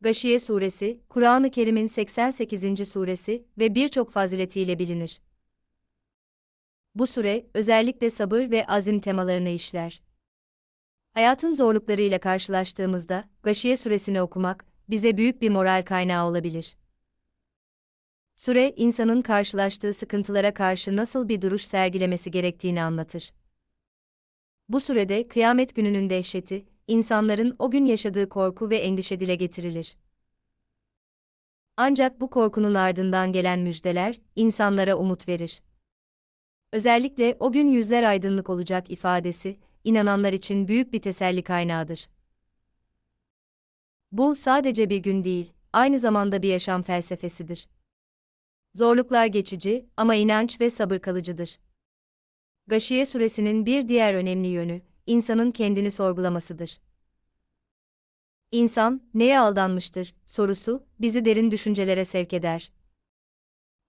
Gâşiye suresi, Kur'an-ı Kerim'in 88. suresi ve birçok faziletiyle bilinir. Bu sure, özellikle sabır ve azim temalarını işler. Hayatın zorluklarıyla karşılaştığımızda, Gâşiye suresini okumak, bize büyük bir moral kaynağı olabilir. Sure, insanın karşılaştığı sıkıntılara karşı nasıl bir duruş sergilemesi gerektiğini anlatır. Bu sürede kıyamet gününün dehşeti, insanların o gün yaşadığı korku ve endişe dile getirilir. Ancak bu korkunun ardından gelen müjdeler, insanlara umut verir. Özellikle o gün yüzler aydınlık olacak ifadesi, inananlar için büyük bir teselli kaynağıdır. Bu sadece bir gün değil, aynı zamanda bir yaşam felsefesidir. Zorluklar geçici ama inanç ve sabır kalıcıdır. Gâşiye suresinin bir diğer önemli yönü, insanın kendini sorgulamasıdır. İnsan, neye aldanmıştır, sorusu, bizi derin düşüncelere sevk eder.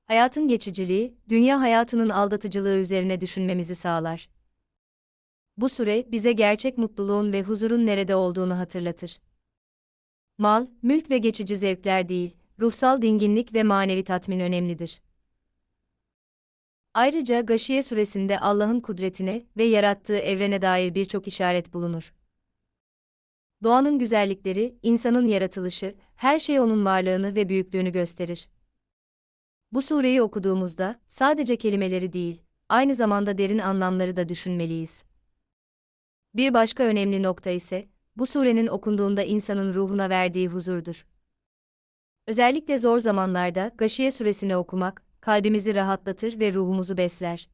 Hayatın geçiciliği, dünya hayatının aldatıcılığı üzerine düşünmemizi sağlar. Bu süre, bize gerçek mutluluğun ve huzurun nerede olduğunu hatırlatır. Mal, mülk ve geçici zevkler değil, ruhsal dinginlik ve manevi tatmin önemlidir. Ayrıca Gâşiye suresinde Allah'ın kudretine ve yarattığı evrene dair birçok işaret bulunur. Doğanın güzellikleri, insanın yaratılışı, her şey onun varlığını ve büyüklüğünü gösterir. Bu sureyi okuduğumuzda sadece kelimeleri değil, aynı zamanda derin anlamları da düşünmeliyiz. Bir başka önemli nokta ise bu surenin okunduğunda insanın ruhuna verdiği huzurdur. Özellikle zor zamanlarda Gâşiye suresini okumak kalbimizi rahatlatır ve ruhumuzu besler.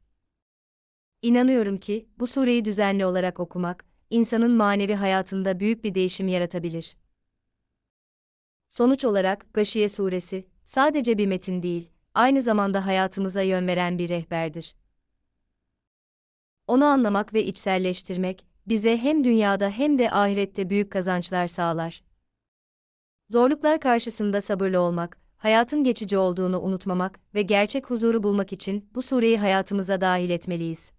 İnanıyorum ki bu sureyi düzenli olarak okumak insanın manevi hayatında büyük bir değişim yaratabilir. Sonuç olarak Gâşiye suresi sadece bir metin değil, aynı zamanda hayatımıza yön veren bir rehberdir. Onu anlamak ve içselleştirmek bize hem dünyada hem de ahirette büyük kazançlar sağlar. Zorluklar karşısında sabırlı olmak, hayatın geçici olduğunu unutmamak ve gerçek huzuru bulmak için bu sureyi hayatımıza dahil etmeliyiz.